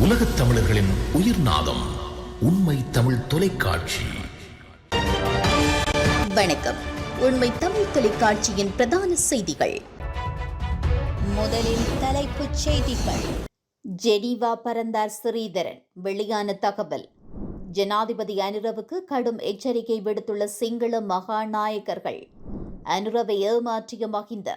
உலகத் தமிழர்களின் உயிர் நாதம் உண்மை தமிழ் தொலைக்காட்சி. வணக்கம். உண்மை தமிழ் தொலைக்காட்சியின் பிரதான செய்திகள். முதலில் தலைப்புச் செய்திகள். ஜெனீவா பரந்தார் ஸ்ரீதரன் வெளியான தகவல். ஜனாதிபதி அனுரவுக்கு கடும் எச்சரிக்கை விடுத்துள்ள சிங்கள மகாநாயகர்கள். அனுரவை ஏமாற்றிய மகிந்த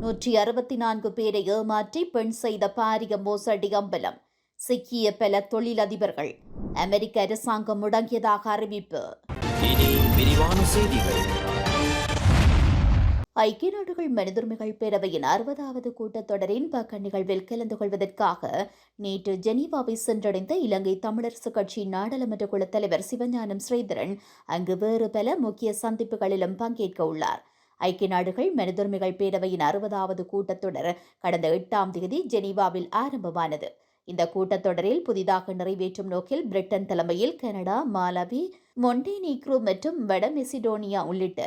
நூற்றி அறுபத்தி நான்கு பேரை ஏமாற்றி பெண் செய்த பாரிய மோசடி அம்பலம். சிக்கிய பல தொழிலதிபர்கள். அமெரிக்க அரசாங்கம் முடங்கியதாக அறிவிப்பு. ஐக்கிய நாடுகள் மனிதுரிமைகள் பேரவையின் அறுபதாவது கூட்டத்தொடரின் பக்க நிகழ்வில் கலந்து கொள்வதற்காக நேற்று ஜெனீவாவை சென்றடைந்த இலங்கை தமிழரசுக் கட்சி நாடாளுமன்ற குழுத் தலைவர் சிவஞானம் ஸ்ரீதரன் அங்கு வேறு பல முக்கிய சந்திப்புகளிலும் பங்கேற்க உள்ளார். ஐக்கிய நாடுகள் மனிதுரிமைகள் பேரவையின் அறுபதாவது கூட்டத்தொடர் கடந்த எட்டாம் தேதி ஜெனீவாவில் ஆரம்பமானது. இந்த கூட்டத்தொடரில் புதிதாக நிறைவேற்றும் நோக்கில் பிரிட்டன் தலைமையில் கனடா மாலவி மொண்டேனீக்ரோ மற்றும் வட மெசிடோனியா உள்ளிட்ட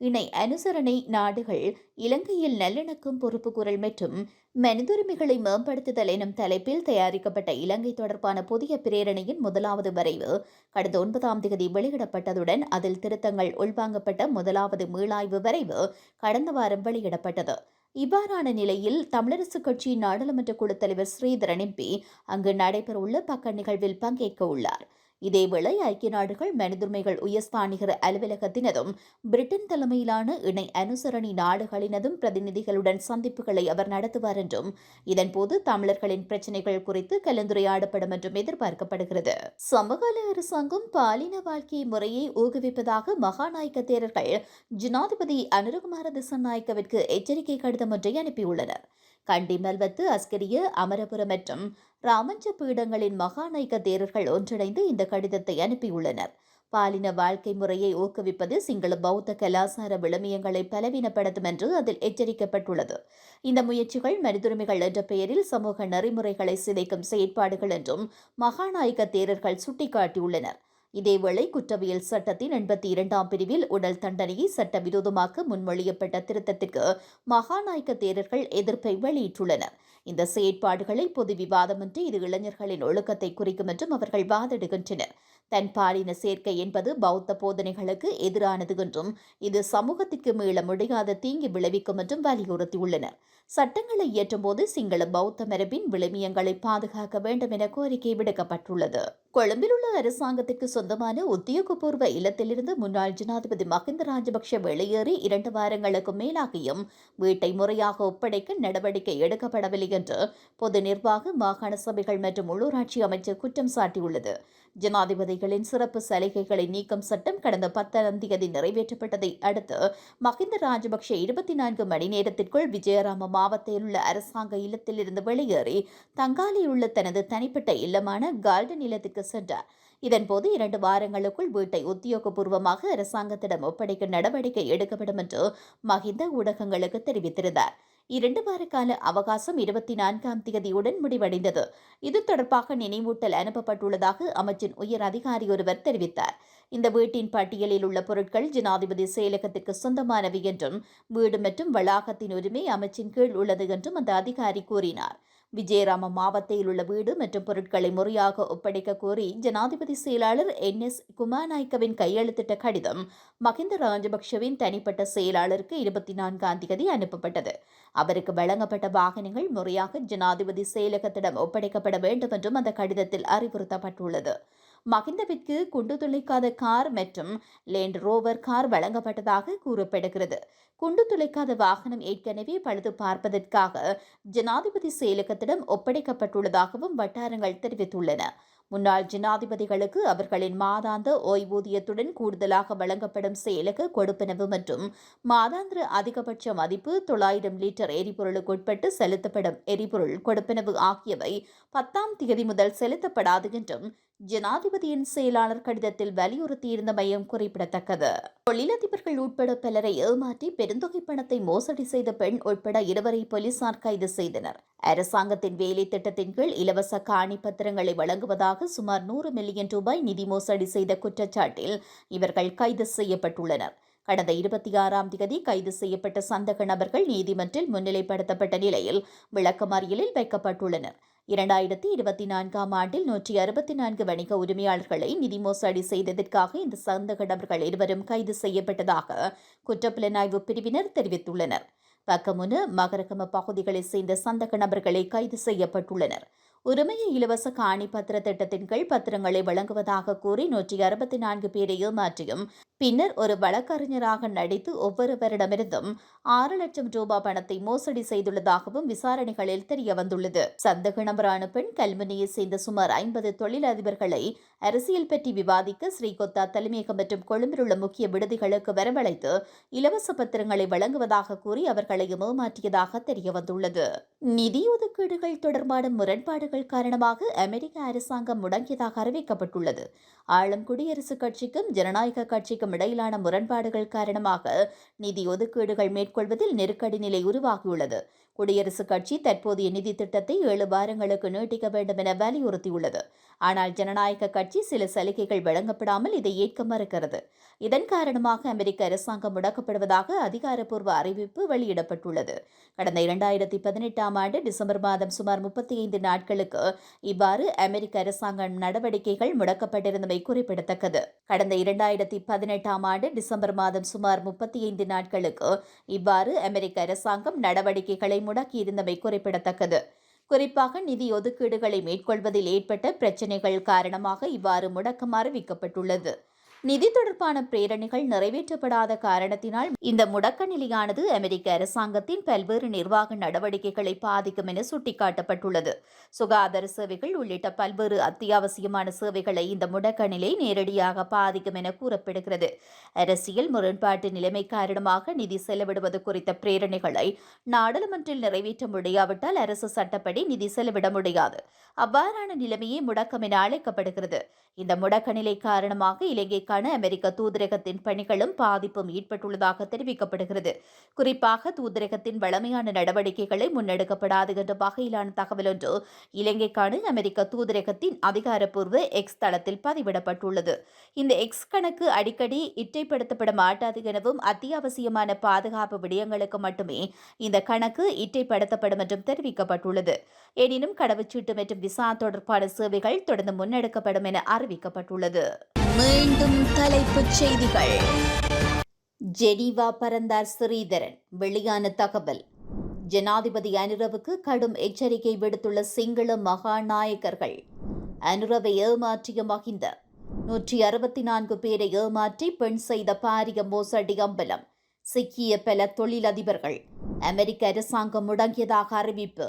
இணை அனுசரணை நாடுகள் இலங்கையில் நல்லிணக்கம் பொறுப்பு குரல் மற்றும் மனிதுரிமைகளை மேம்படுத்துதல் எனும் தலைப்பில் தயாரிக்கப்பட்ட இலங்கை தொடர்பான புதிய பிரேரணையின் முதலாவது வரைவு கடந்த ஒன்பதாம் தேதி வெளியிடப்பட்டதுடன் அதில் திருத்தங்கள் உள்வாங்கப்பட்ட முதலாவது மீளாய்வு வரைவு கடந்த வாரம் வெளியிடப்பட்டது. இவ்வாறான நிலையில் தமிழரசுக் கட்சியின் நாடாளுமன்ற குழு தலைவர் ஸ்ரீதரன் எம்பி அங்கு நடைபெறவுள்ள பக்க நிகழ்வில் பங்கேற்க உள்ளார் இதேவேளை ஐக்கிய நாடுகள் மனிதுரிமைகள் உயர்ஸ்தானிகர் அலுவலகத்தினதும் பிரிட்டன் தலைமையிலான இணை அனுசரணி நாடுகளினதும் பிரதிநிதிகளுடன் சந்திப்புகளை அவர் நடத்துவார் என்றும் இதன்போது தமிழர்களின் பிரச்சினைகள் குறித்து கலந்துரையாடப்படும் என்றும் எதிர்பார்க்கப்படுகிறது. சமகால அரசாங்கம் பாலின வாழ்க்கை முறையை ஊக்குவிப்பதாக மகாநாயக்க தேரர்கள் ஜனாதிபதி அனுரகுமார திசநாயக்கவிற்கு எச்சரிக்கை கடிதம் ஒன்றை அனுப்பியுள்ளனர். கண்டி மல்வத்து அஸ்கரிய அமரபுரம் மற்றும் ராமஞ்ச பீடங்களின் மகாநாயக்க தேரர்கள் ஒன்றிணைந்து இந்த கடிதத்தை அனுப்பியுள்ளனர். பாலின வாழ்க்கை முறையை ஊக்குவிப்பது சிங்கள பௌத்த கலாசார விளமியங்களை பலவீனப்படுத்தும் என்று அதில் எச்சரிக்கப்பட்டுள்ளது. இந்த முயற்சிகள் மனிதுரிமைகள் என்ற பெயரில் சமூக நெறிமுறைகளை சிதைக்கும் செயற்பாடுகள் என்றும் மகாநாயக்க தேரர்கள் சுட்டிக்காட்டியுள்ளனர். இதேவேளை குற்றவியல் சட்டத்தின் எண்பத்தி இரண்டாம் பிரிவில் உடல் தண்டனையை சட்டவிரோதமாக முன்மொழியப்பட்ட திருத்தத்திற்கு மகாநாயக்க தேரர்கள் எதிர்ப்பை வெளியிட்டுள்ளனர். இந்த செயற்பாடுகளை பொது விவாதமின்றி இது இளைஞர்களின் ஒழுக்கத்தை குறிக்கும் என்றும் அவர்கள் வாதிடுகின்றனர். தன் பாலின சேர்க்கை என்பது பௌத்த போதனைகளுக்கு எதிரானது என்றும் இது சமூகத்திற்கு மீள முடியாத தீங்கு விளைவிக்கும் என்றும் வலியுறுத்தியுள்ளனர். சட்டங்களை இயற்றும்போது சிங்கள பௌத்த மரபின் விழுமியங்களை பாதுகாக்க வேண்டும் என கோரிக்கை விடுக்கப்பட்டுள்ளது. கொழும்பில் உள்ள அரசாங்கத்திற்கு சொந்தமான உத்தியோகபூர்வ இல்லத்திலிருந்து முன்னாள் ஜனாதிபதி மஹிந்த ராஜபக்ஷ வெளியேறி இரண்டு வாரங்களுக்கு மேலாகியும் வீட்டை முறையாக ஒப்படைக்க நடவடிக்கை எடுக்கப்படவில்லை என்று பொது நிர்வாக மாகாண சபைகள் மற்றும் உள்ளூராட்சி அமைச்சர் குற்றம் சாட்டியுள்ளது. ஜனாதிபதிகளின் சிறப்பு சலுகைகளை நீக்கும் சட்டம் கடந்த பத்தாம் தேதி நிறைவேற்றப்பட்டதை அடுத்து மஹிந்த ராஜபக்ஷ இருபத்தி நான்கு மணி நேரத்திற்குள் விஜயராம மாவட்டத்தில் உள்ள அரசாங்க இல்லத்தில் இருந்து வெளியேறி தங்காலியில் உள்ள தனது தனிப்பட்ட இல்லமான கால்டன் இல்லத்துக்கு சென்றார். இதன்போது இரண்டு வாரங்களுக்குள் வீட்டை உத்தியோகபூர்வமாக அரசாங்கத்திடம் ஒப்படைக்க நடவடிக்கை எடுக்கப்படும் என்று மஹிந்த ஊடகங்களுக்கு தெரிவித்திருந்தார். இரண்டு வார கால அவகாசம் இருபத்தி நான்காம் தேதியுடன் முடிவடைந்தது. இது தொடர்பாக நினைவூட்டல் அனுப்பப்பட்டுள்ளதாக அமைச்சின் உயர் அதிகாரி ஒருவர் தெரிவித்தார். இந்த வீட்டின் பட்டியலில் உள்ள பொருட்கள் ஜனாதிபதி செயலகத்திற்கு சொந்தமானவை என்றும் வீடு மற்றும் வளாகத்தின் உரிமை அமைச்சின் கீழ் உள்ளது என்றும் அந்த அதிகாரி கூறினார். விஜயராம மாவட்டத்தில் உள்ள வீடு மற்றும் பொருட்களை முறையாக ஒப்படைக்க கோரி ஜனாதிபதி செயலாளர் என் எஸ் குமாநாய்க்கவின் கையெழுத்திட்ட கடிதம் மஹிந்த ராஜபக்ஷவின் தனிப்பட்ட செயலாளருக்கு இருபத்தி நான்காம் தேதி அனுப்பப்பட்டது. அவருக்கு வழங்கப்பட்ட வாகனங்கள் முறையாக ஜனாதிபதி செயலகத்திடம் ஒப்படைக்கப்பட வேண்டும் என்றும் அந்த கடிதத்தில் அறிவுறுத்தப்பட்டுள்ளது. மகிந்தவிற்கு குண்டு துளைக்காத கார் மற்றும் லேண்ட் ரோவர் கார் வழங்கப்பட்டதாக கூறப்படுகிறது. குண்டு துளைக்காத வாகனம் ஏற்கனவே பழுது பார்ப்பதற்காக ஜனாதிபதி செயலகத்திடம் ஒப்படைக்கப்பட்டுள்ளதாகவும் வட்டாரங்கள் தெரிவித்துள்ளன. முன்னாள் ஜனாதிபதிகளுக்கு அவர்களின் மாதாந்த ஓய்வூதியத்துடன் கூடுதலாக வழங்கப்படும் செயலக கொடுப்பனவு மற்றும் மாதாந்திர அதிகபட்ச மதிப்பு தொள்ளாயிரம் லிட்டர் எரிபொருளுக்கு உட்பட்டு செலுத்தப்படும் எரிபொருள் கொடுப்பனவு ஆகியவை பத்தாம் தேதி முதல் செலுத்தப்படாது என்றும் ஜனாதிபதியின் செயலாளர் கடிதத்தில் வலியுறுத்தியிருந்தமையும் குறிப்பிடத்தக்கது. தொழிலதிபர்கள் உட்பட பலரை ஏமாற்றி பெருந்தொகை பணத்தை மோசடி செய்த பெண் உட்பட இருவரை போலீசார் கைது செய்தனர். அரசாங்கத்தின் வேலை திட்டத்தின் கீழ் இலவச காணி பத்திரங்களை வழங்குவதாக சுமார் நூறு மில்லியன் ரூபாய் நிதி மோசடி செய்த குற்றச்சாட்டில் இவர்கள் கைது செய்யப்பட்டுள்ளனர். கடந்த இருபத்தி ஆறாம் தேதி கைது செய்யப்பட்ட சந்தக நபர்கள் நீதிமன்றில் முன்னிலைப்படுத்தப்பட்ட நிலையில் விளக்கமறியலில் வைக்கப்பட்டுள்ளனர். இரண்டாயிரத்தி இருபத்தி நான்காம் ஆண்டில் நூற்றி அறுபத்தி நான்கு வணிக உரிமையாளர்களை நிதி மோசடி செய்ததற்காக இந்த சந்தக நபர்கள் இருவரும் கைது செய்யப்பட்டதாக குற்றப்புலனாய்வு பிரிவினர் தெரிவித்துள்ளனர். பக்கமுனு மகரகம பகுதிகளைச் சேர்ந்த சந்தக நபர்களை கைது செய்யப்பட்டுள்ளனர். உரிமைய இலவச காணி பத்திர திட்டத்தின் கீழ் பத்திரங்களை வழங்குவதாக கூறி நூற்றி அறுபத்தி நான்கு பேரை ஏமாற்றியும் பின்னர் ஒரு வழக்கறிஞராக நடித்து ஒவ்வொருவரிடமிருந்தும் ஆறு லட்சம் ரூபாய் பணத்தை மோசடி செய்துள்ளதாகவும் விசாரணைகளில் தெரியவந்துள்ளது. வந்துள்ளது நபரான பெண் கல்முனியை சேர்ந்த சுமார் ஐம்பது தொழிலதிபர்களை அரசியல் பற்றி விவாதிக்க ஸ்ரீகொத்தா தலைமையகம் மற்றும் கொழும்பில் உள்ள முக்கிய விடுதிகளுக்கு வரவழைத்து இலவச பத்திரங்களை வழங்குவதாக கூறி அவர்களை ஏமாற்றியதாக தெரிய வந்துள்ளது நிதி ஒதுக்கீடுகள் தொடர்பான முரண்பாடுகள் காரணமாக அமெரிக்க அரசாங்கம் முடங்கியதாக அறிவிக்கப்பட்டுள்ளது. ஆளும் குடியரசுக் கட்சிக்கும் ஜனநாயக கட்சிக்கும் இடையிலான முரண்பாடுகள் காரணமாக நிதி ஒதுக்கீடுகள் மேற்கொள்வதில் நெருக்கடி நிலை உருவாகியுள்ளது. குடியரசுக் கட்சி தற்போதைய நிதி திட்டத்தை ஏழு வாரங்களுக்கு நீட்டிக்க வேண்டும் என வலியுறுத்தியுள்ளது. ஆனால் ஜனநாயக கட்சி சில சலுகைகள் வழங்கப்படாமல் இதை ஏற்க மறுக்கிறது. இதன் காரணமாக அமெரிக்க அரசாங்கம் முடக்கப்படுவதாக அதிகாரப்பூர்வ அறிவிப்பு வெளியிடப்பட்டுள்ளது. கடந்த இரண்டாயிரத்தி பதினெட்டாம் ஆண்டு டிசம்பர் மாதம் சுமார் முப்பத்தி ஐந்து நாட்கள் நாட்களுக்கு. இவ்வாறு அமெரிக்க அரசாங்கம் நடவடிக்கைகள் முடக்கப்பட்டிருந்தமை குறிப்பிடத்தக்கது. கடந்த இரண்டாயிரத்தி பதினெட்டாம் ஆண்டு டிசம்பர் மாதம் சுமார் முப்பத்தி ஐந்து நாட்களுக்கு இவ்வாறு அமெரிக்க அரசாங்கம் நடவடிக்கைகளை முடக்கியிருந்தமை குறிப்பிடத்தக்கது. குறிப்பாக நிதி ஒதுக்கீடுகளை மேற்கொள்வதில் ஏற்பட்ட பிரச்சினைகள் காரணமாக இவ்வாறு முடக்கம் அறிவிக்கப்பட்டுள்ளது நிதி தொடர்பான பிரேரணைகள் நிறைவேற்றப்படாத காரணத்தினால் இந்த முடக்க நிலையானது அமெரிக்க அரசாங்கத்தின் பல்வேறு நிர்வாக நடவடிக்கைகளை பாதிக்கும் என சுட்டிக்காட்டப்பட்டுள்ளது. சுகாதார சேவைகள் உள்ளிட்ட பல்வேறு அத்தியாவசியமான சேவைகளை இந்த முடக்க நிலை நேரடியாக பாதிக்கும் என கூறப்படுகிறது. அரசியல் முரண்பாட்டு நிலைமை காரணமாக நிதி செலவிடுவது குறித்த பிரேரணைகளை நாடாளுமன்றில் நிறைவேற்ற முடியாவிட்டால் அரசு சட்டப்படி நிதி செலவிட முடியாது. அவ்வாறான நிலைமையே முடக்கம் என அழைக்கப்படுகிறது. இந்த முடக்க நிலை காரணமாக இலங்கைக்கான அமெரிக்க தூதரகத்தின் பணிகளும் பாதிப்பும் ஏற்பட்டுள்ளதாக தெரிவிக்கப்படுகிறது. குறிப்பாக தூதரகத்தின் வளமையான நடவடிக்கைகளை முன்னெடுக்கப்படாது என்ற வகையிலான தகவல் ஒன்று இலங்கைக்கான அமெரிக்க தூதரகத்தின் அதிகாரப்பூர்வ எக்ஸ் தளத்தில் பதிவிடப்பட்டுள்ளது. இந்த எக்ஸ் கணக்கு அடிக்கடி இட்டைப்படுத்தப்பட மாட்டாது எனவும் அத்தியாவசியமான பாதுகாப்பு விடயங்களுக்கு மட்டுமே இந்த கணக்கு இட்டைப்படுத்தப்படும் என்றும் தெரிவிக்கப்பட்டுள்ளது. எனினும் கடவுச்சீட்டு மற்றும் விசா தொடர்பான சேவைகள் தொடர்ந்து முன்னெடுக்கப்படும் என அறிவிக்கப்பட்டுள்ளது. மீண்டும் தலைப்புச் செய்திகள். ஜெனீவா பரந்தார் ஸ்ரீதரன். வெளியான தகவல். ஜனாதிபதி அனுரவுக்கு கடும் எச்சரிக்கை விடுத்துள்ள சிங்கள மகாநாயகர்கள். அனுரவை ஏமாற்றிய மகிந்த நூற்றி அறுபத்தி நான்கு பேரை ஏமாற்றி பெண் செய்த பாரிய மோசடி அம்பலம். சிக்கிய பல தொழிலதிபர்கள். அமெரிக்க அரசாங்கம் முடங்கியதாக அறிவிப்பு.